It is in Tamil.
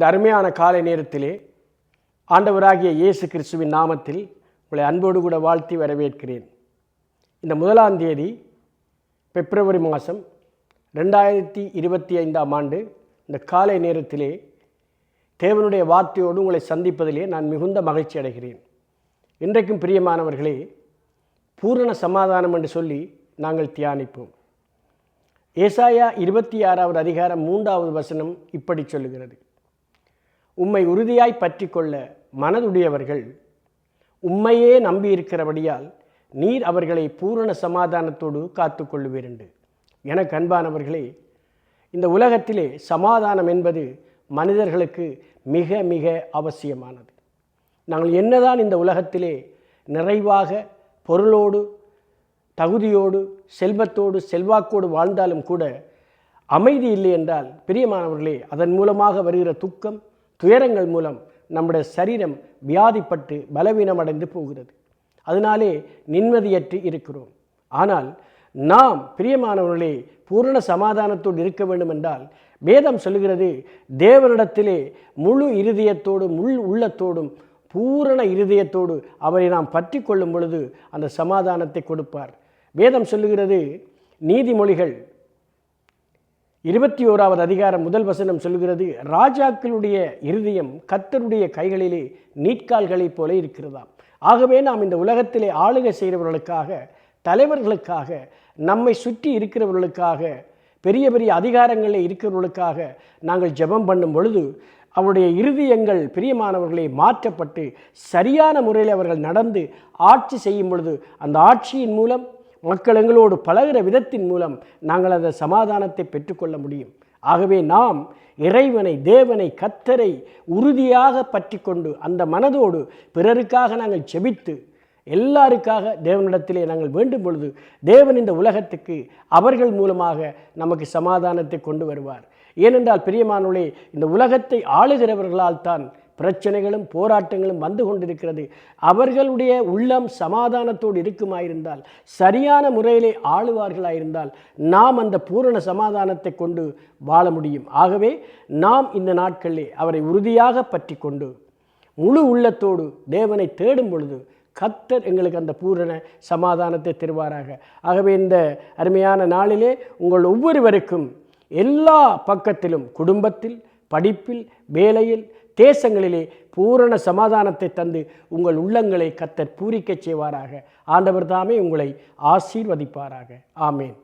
இந்த அருமையான காலை நேரத்திலே ஆண்டவராகிய இயேசு கிறிஸ்துவின் நாமத்தில் உங்களை அன்போடு கூட வாழ்த்தி வரவேற்கிறேன். இந்த முதலாம் தேதி பிப்ரவரி மாதம் ரெண்டாயிரத்தி இருபத்தி ஐந்தாம் ஆண்டு இந்த காலை நேரத்திலே தேவனுடைய வார்த்தையோடு உங்களை சந்திப்பதிலே நான் மிகுந்த மகிழ்ச்சி அடைகிறேன். இன்றைக்கும் பிரியமானவர்களே பூரண சமாதானம் என்று சொல்லி நாங்கள் தியானிப்போம். ஏசாயா இருபத்தி ஆறாவது அதிகாரம் மூன்றாவது வசனம் இப்படி சொல்லுகிறது. உம்மை உறுதியாய் பற்றி கொள்ள மனதுடையவர்கள் உம்மையே நம்பியிருக்கிறபடியால் நீர் அவர்களை பூரண சமாதானத்தோடு காத்து கொள்ளுவீருண்டு என கண்பானவர்களே இந்த உலகத்திலே சமாதானம் என்பது மனிதர்களுக்கு மிக மிக அவசியமானது. நாங்கள் என்னதான் இந்த உலகத்திலே நிறைவாக பொருளோடு தகுதியோடு செல்வத்தோடு செல்வாக்கோடு வாழ்ந்தாலும் கூட அமைதி இல்லை என்றால் பிரியமானவர்களே அதன் மூலமாக வருகிற துக்கம் துயரங்கள் மூலம் நம்முடைய சரீரம் வியாதிப்பட்டு பலவீனமடைந்து போகிறது. அதனாலே நிம்மதியற்று இருக்கிறோம். ஆனால் நாம் பிரியமானவர்களே பூரண சமாதானத்தோடு இருக்க வேண்டும் என்றால் வேதம் சொல்லுகிறது தேவனிடத்திலே முழு இருதயத்தோடும் முள் உள்ளத்தோடும் பூரண இருதயத்தோடு அவரை நாம் பற்றி கொள்ளும் பொழுது அந்த சமாதானத்தை கொடுப்பார். வேதம் சொல்லுகிறது நீதிமொழிகள் இருபத்தி ஓராவது அதிகாரம் முதல் வசனம் சொல்கிறது ராஜாக்களுடைய இருதயம் கத்தருடைய கைகளிலே நீட்கால்களைப் போல இருக்கிறதாம். ஆகவே நாம் இந்த உலகத்திலே ஆளுகை செய்கிறவர்களுக்காக தலைவர்களுக்காக நம்மை சுற்றி இருக்கிறவர்களுக்காக பெரிய பெரிய அதிகாரங்களில் இருக்கிறவர்களுக்காக நாங்கள் ஜெபம் பண்ணும் பொழுது அவருடைய இருதயங்கள் பிரியமானவர்களை மாற்றப்பட்டு சரியான முறையில் அவர்கள் நடந்து ஆட்சி செய்யும் பொழுது அந்த ஆட்சியின் மூலம் மக்கள் எங்களோடு பழகிற விதத்தின் மூலம் நாங்கள் அந்த சமாதானத்தை பெற்றுக்கொள்ள முடியும். ஆகவே நாம் இறைவனை தேவனை கத்தரை உறுதியாக பற்றி கொண்டு அந்த மனதோடு பிறருக்காக நாங்கள் செபித்து எல்லாருக்காக தேவனிடத்திலே நாங்கள் வேண்டும் பொழுது தேவன் இந்த உலகத்துக்கு அவர்கள் மூலமாக நமக்கு சமாதானத்தை கொண்டு வருவார். ஏனென்றால் பிரியமானோளே இந்த உலகத்தை ஆளுகிறவர்களால் தான் பிரச்சனைகளும் போராட்டங்களும் வந்து கொண்டிருக்கிறது. அவர்களுடைய உள்ளம் சமாதானத்தோடு இருக்குமாயிருந்தால் சரியான முறையிலே ஆளுவார்களாயிருந்தால் நாம் அந்த பூரண சமாதானத்தை கொண்டு வாழ முடியும். ஆகவே நாம் இந்த நாட்களிலே அவரை உறுதியாக பற்றி கொண்டு முழு உள்ளத்தோடு தேவனை தேடும் பொழுது கத்தர் எங்களுக்கு அந்த பூரண சமாதானத்தை தருவாராக. ஆகவே இந்த அருமையான நாளிலே உங்கள் ஒவ்வொருவருக்கும் எல்லா பக்கத்திலும் குடும்பத்தில் படிப்பில் வேலையில் தேசங்களிலே பூரண சமாதானத்தை தந்து உங்கள் உள்ளங்களை கத்தர் பூரிக்கச் செய்வாராக. ஆண்டவர் தாமே உங்களை ஆசீர்வதிப்பாராக. ஆமேன்.